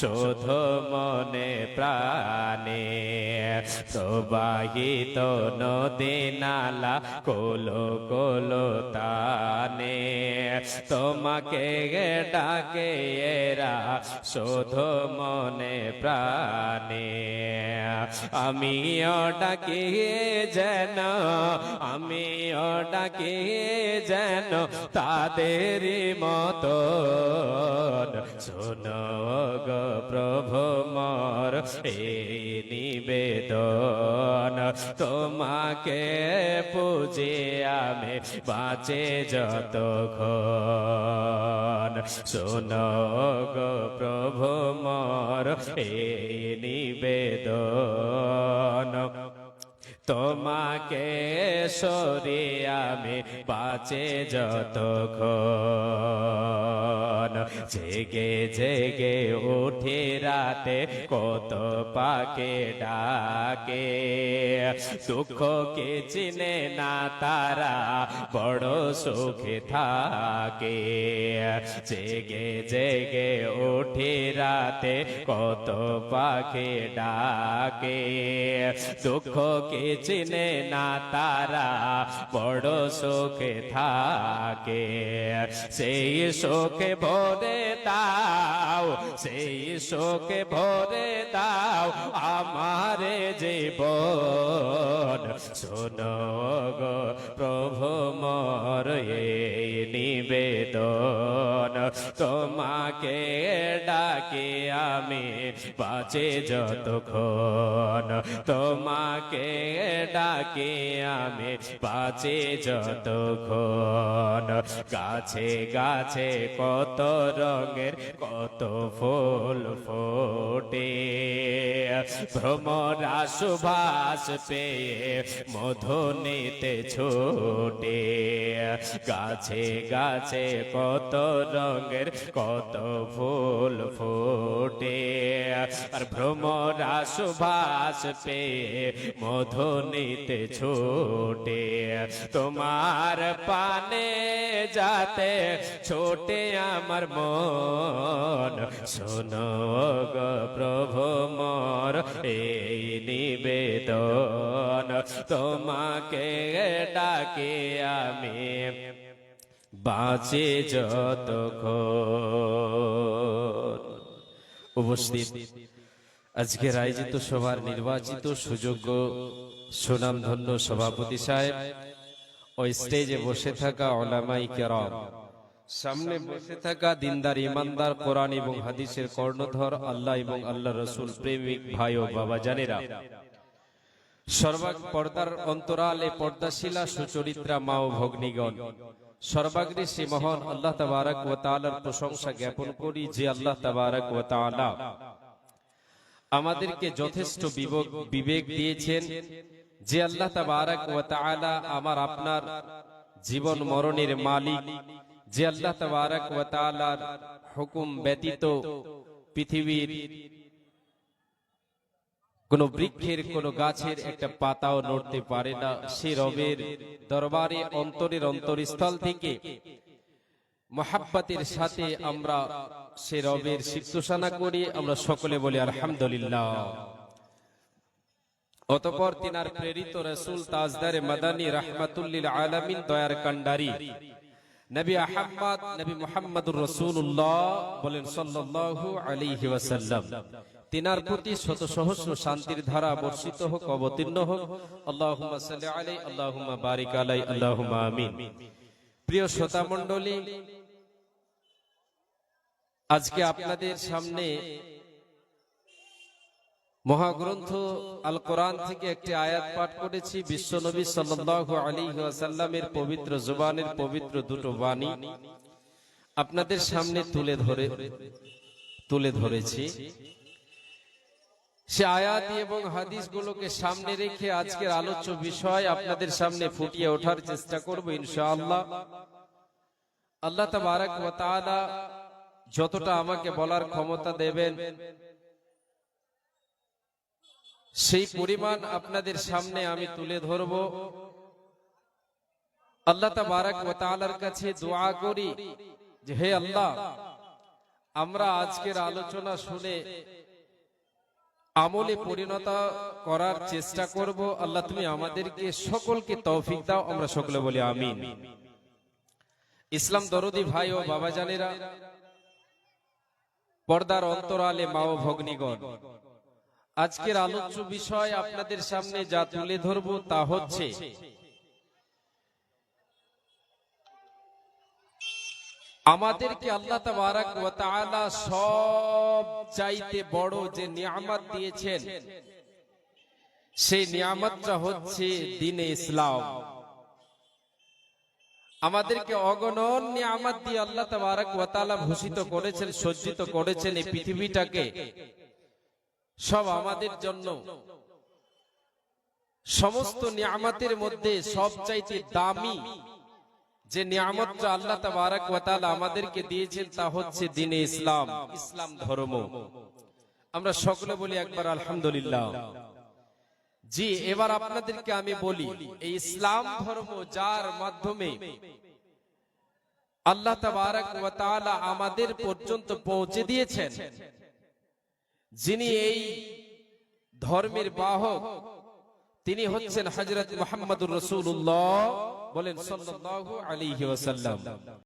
শোধ মনে প্রাণে প্রবাহিত নদী নালা কোলো কোলো তানে। তোমাকে ডাকে এরা শোধ মনে প্রাণে। আমিও ডাকি যেন, আমিও ডাকি যেন তাদের মতো শোনো প্রভু মর এই নিবেদন তোমাকে পুজে আমি বাঁচে যত গো প্রভু মর এই নিবেদন তোমাকে সরে আমি বাঁচে যতক্ষণ। জেগে জেগে উঠে রাতে কত পাকে ডাকে। দুঃখকে চিনে না তারা বড় সুখে থাকে। জেগে জেগে উঠে রাতে কত পাখি ডাকে। দুঃখকে চিনে না তারা, বড় সুখে থাকে। সেই শোকে ভরে দাও, সেই শোকে ভরে দাও আমার জীবন। শোনো গো প্রভু মর এই নিবেদন। তোমাকে ডাকে আমি, বাঁচে যতক্ষণ। তোমাকে ডাকে আমি, বাঁচে যতক্ষণ। গাছে গাছে কত রঙের, কত ফুল ফোটে ভ্রমরা সুভাষ পেয়ে মধু নিতে ছোটে। গাছে গাছে কত রঙের, কত ফুল ফোটে। আর ভ্রমরা সুভাষ পেয়ে মধু নিতে ছোটে। তোমার পানে যাতে ছোটে আমার মন। শোনো গো প্রভু মোর, এই নিবেদন তোমাকে ডাকে আমি। বাঁচে যতক্ষণ। উপস্থিত। আজকের আয়োজিত সভার নির্বাচিত সুযোগ্য সুনামধন্য সভাপতি সাহেব ওই স্টেজে বসে থাকা ওলামাই কেরাম, সামনে বসে থাকা দিনদার ইমানদার কোরআন এবং হাদিসের কর্ণধর আল্লাহ এবং আল্লাহ রসুল, প্রেমিক ভাই ও বাবা জানেরা। সর্বাগ পর্দার অন্তরালে পর্দাশিলা সুচরিত্রা মা ও ভগ্নিগণ। সর্বাগ্রে সে মহান আল্লাহ তাবারক ও তাআলার প্রশংসা জ্ঞাপন করি যে আল্লাহ তাবারক ও তাআলা আমাদেরকে যথেষ্ট বিবেক দিয়েছেন যে আল্লাহ তাবারক ও তাআলা আমার আপনার জীবন মরণের মালিক, যে আল্লাহ তাবারক ও তাআলার হুকুম ব্যতীত পৃথিবীর কোন বৃক্ষের, কোন গাছের একটা পাতাও নড়তে পারে না। সে রবের দরবারে অন্তরের অন্তরস্থল থেকে মহাব্বাতের সাথে আমরা সে রবের সিদ্ধসানা করি। আমরা সকলে বলি আলহামদুলিল্লাহ। অতপর তিনার প্রেরিত রসুল তাজদারে মাদানী রাহমাতুল্লিল আলামিন দয়ার কান্ডারি নবী আহম্মদ, নবী মুহাম্মদুর রাসূলুল্লাহ বলেন সাল্লাল্লাহু আলাইহি ওয়াসাল্লাম, তিনার প্রতি শত সহস্র শান্তির ধারা বর্ষিত হোক, অবতীর্ণ হোক। আল্লাহুম্মা সাল্লি আলাইহি, আল্লাহুম্মা বারিক আলাইহি, আল্লাহুম্মা আমিন। প্রিয় শ্রোতা মণ্ডলী আজকে আপনাদের সামনে মহাগ্রন্থ আল কোরআন থেকে একটি আয়াত পাঠ করেছি। বিশ্বনবী আলাইহি ওয়াসাল্লামের পবিত্র জুবানের পবিত্র দুটো বাণী আপনাদের সামনে তুলে ধরে, তুলে ধরেছি। সে আয়াত এবং হাদিসগুলোকে সামনে রেখে আজকের আলোচ্য বিষয় আপনাদের সামনে ফুটিয়ে ওঠার চেষ্টা করব ইনশাআল্লাহ। আল্লাহ তাবারাক ওয়া তাআলা যতটা আমাকে বলার ক্ষমতা দেবেন সেই পরিমাণ আপনাদের সামনে আমি তুলে ধরব। আল্লাহ তাবারাক ওয়া তাআলার কাছে দোয়া করি যে হে আল্লাহ আমরা আজকের আলোচনা শুনে আমলে পরিণত করার চেষ্টা করব। আল্লাহ তুমি আমাদেরকে সকলকে তৌফিক দাও আমরা সকলে বলি আমিন। ইসলাম দরদি ভাই ও বাবা জানেরা পর্দার অন্তরালে মা ও ভগ্নিগণ। আজকের আলোচ্য বিষয় আপনাদের সামনে যা তুলে ধরব তা হচ্ছে আমাদেরকে আল্লাহ সব চাইতে বড় যে নিয়ামত দিয়েছেন, সেই নিয়ামতটা হচ্ছে দিনে ইসলাম। আমাদেরকে অগণন নিয়ামত দিয়ে আল্লাহ তাবারাক ওয়া ভূষিত করেছেন, সজ্জিত করেছেন এই পৃথিবীটাকে। সব আমাদের জন্য। সমস্ত নিয়ামতের মধ্যে সবচাইতে দামি যে নিয়ামতটা আল্লাহ তাবারাক তাআলা আমাদেরকে দিয়েছেন তা হচ্ছে দিনে ইসলাম ইসলাম ধর্ম। আমরা সকলে বলি একবার আলহামদুলিল্লাহ। জি, এবার আপনাদেরকে আমি বলি, এই ইসলাম ধর্ম যার মাধ্যমে আল্লাহ তাবারাক তাআলা আমাদের পর্যন্ত পৌঁছে দিয়েছেন যিনি এই ধর্মের বাহক তিনি হচ্ছেন হজরত মোহাম্মদুর রসুল্লাহ বলেন সাল্লাহ আলী ওয়াসাল্লাম।